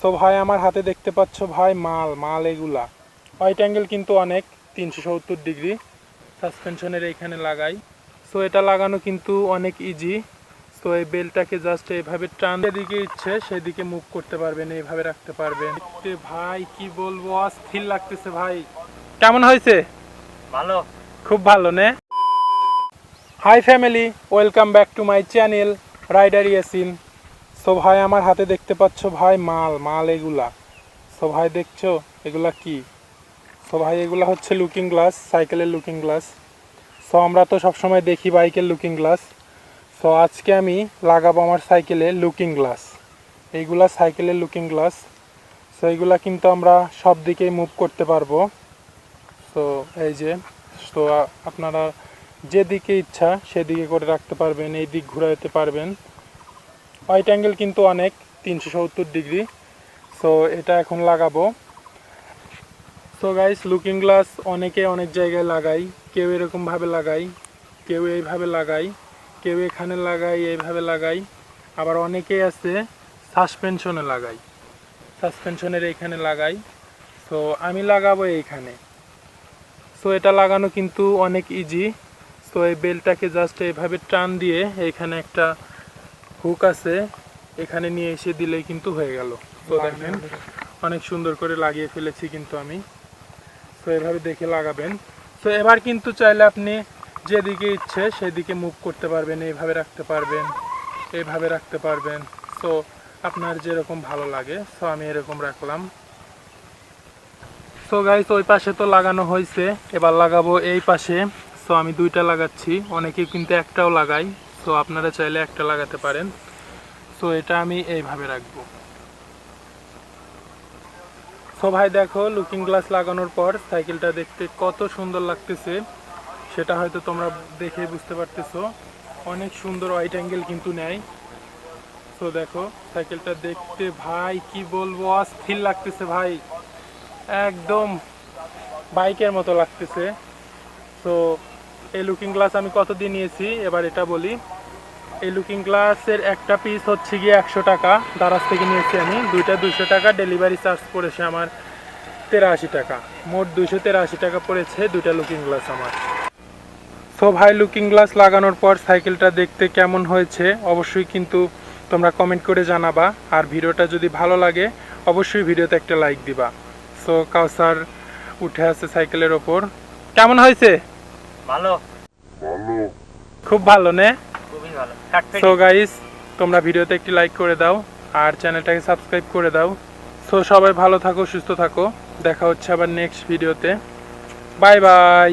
So ভাই আমার হাতে দেখতে পাচ্ছ ভাই মাল মাল এগুলা। হোয়াইট অ্যাঙ্গেল কিন্তু অনেক তিনশো সত্তর ডিগ্রি। সাসপেনশনের এইখানে লাগাই। সো এটা লাগানো কিন্তু অনেক ইজি সো এই বেলটাকে জাস্ট এইভাবে টান যেদিকে ইচ্ছে সেদিকে মুভ করতে পারবেন এইভাবে রাখতে পারবেন। ভাই কি বলব? অস্থির লাগতেছে ভাই। কেমন হয়েছে? ভালো। খুব ভালো নে। Hi family welcome back to my channel rider Yasin so ভাই, আমার হাতে দেখতে পাচ্ছ ভাই মাল মাল এগুলা। সো ভাই, দেখছ এগুলা কি? সো ভাই, এগুলা হচ্ছে লুকিং গ্লাস সাইকেলের লুকিং গ্লাস সো আমরা তো সবসময় দেখি বাইকের লুকিং গ্লাস সো আজকে আমি লাগাবো আমার সাইকেলে লুকিং গ্লাস এইগুলা সাইকেলের লুকিং গ্লাস সো এইগুলা কিন্তু আমরা সব দিকেই মুভ করতে পারব। সো এই যে আ- আপনারা যেদিকে ইচ্ছা সেদিকে করে রাখতে পারবেন, এই দিক ঘুরাইতে পারবেন। হোয়াইট অ্যাঙ্গেল কিন্তু অনেক, তিনশো সত্তর ডিগ্রি। সো এটা এখন লাগাবো। সো গাইস লুকিং গ্লাস অনেকে অনেক জায়গায় লাগাই। কেউ এরকমভাবে লাগাই, কেউ এইভাবে লাগাই, কেউ এখানে লাগাই, এইভাবে লাগাই। আবার অনেকেই আছে সাসপেনশনে লাগাই। সাসপেনশনের এইখানে লাগাই। সো আমি লাগাবো এইখানে। সো এটা লাগানো কিন্তু অনেক ইজি সো এই বেলটাকে জাস্ট এইভাবে টান দিয়ে এখানে একটা হুক আছে, এখানে নিয়ে এসে দিলেই কিন্তু হয়ে গেল। তো দেখেন, অনেক সুন্দর করে লাগিয়ে ফেলেছি কিন্তু আমি। তো এভাবে দেখে লাগাবেন। তো এবার কিন্তু চাইলে আপনি যেদিকে ইচ্ছে সেদিকে মুভ করতে পারবেন এইভাবে রাখতে পারবেন এইভাবে রাখতে পারবেন। সো আপনার যেরকম ভালো লাগে সো আমি এরকম রাখলাম। সো গাইস ওই পাশে তো লাগানো হয়েছে, এবার লাগাবো এই পাশে। সো আমি দুইটা লাগাচ্ছি, অনেকে কিন্তু একটাও লাগাই সো আপনারা চাইলে একটা লাগাতে পারেন। সো এটা আমি এইভাবে রাখব। সো ভাই, দেখো লুকিং গ্লাস লাগানোর পর সাইকেলটা দেখতে কত সুন্দর লাগতেছে। সেটা হয়তো তোমরা দেখে বুঝতে পারতেছো। অনেক সুন্দর হোয়াইট অ্যাঙ্গেল কিন্তু নেয় সো দেখো সাইকেলটা দেখতে, ভাই, কি বলব, অস্থির লাগতেছে, ভাই। একদম বাইকের মতো লাগতেছে। তো এই লুকিং গ্লাস আমি কত দিয়ে নিয়েছি? এবার এটা বলি। এই লুকিং গ্লাসের একটা পিস হচ্ছে গিয়ে একশো টাকা। দারাজ থেকে নিয়েছি আমি। দুইটা দুশো টাকা ডেলিভারি চার্জ পড়েছে আমার তেরাশি টাকা। মোট দুশো তেরাশি টাকা পড়েছে দুইটা লুকিং গ্লাস আমার। সো ভাই লুকিং গ্লাস লাগানোর পর সাইকেলটা দেখতে কেমন হয়েছে অবশ্যই কিন্তু তোমরা কমেন্ট করে জানাবা। আর ভিডিওটা যদি ভালো লাগে, অবশ্যই ভিডিওতে একটা লাইক দিবা। সো কাউসার উঠে আছে সাইকেলের ওপর। কেমন হয়েছে? ভালো? খুব ভালো নে? খুবই ভালো। সো গাইস তোমরা ভিডিওতে একটি লাইক করে দাও আর চ্যানেলটাকে সাবস্ক্রাইব করে দাও। সো সবাই ভালো থাকো সুস্থ থাকো। দেখা হচ্ছে আবার নেক্সট ভিডিওতে বাই বাই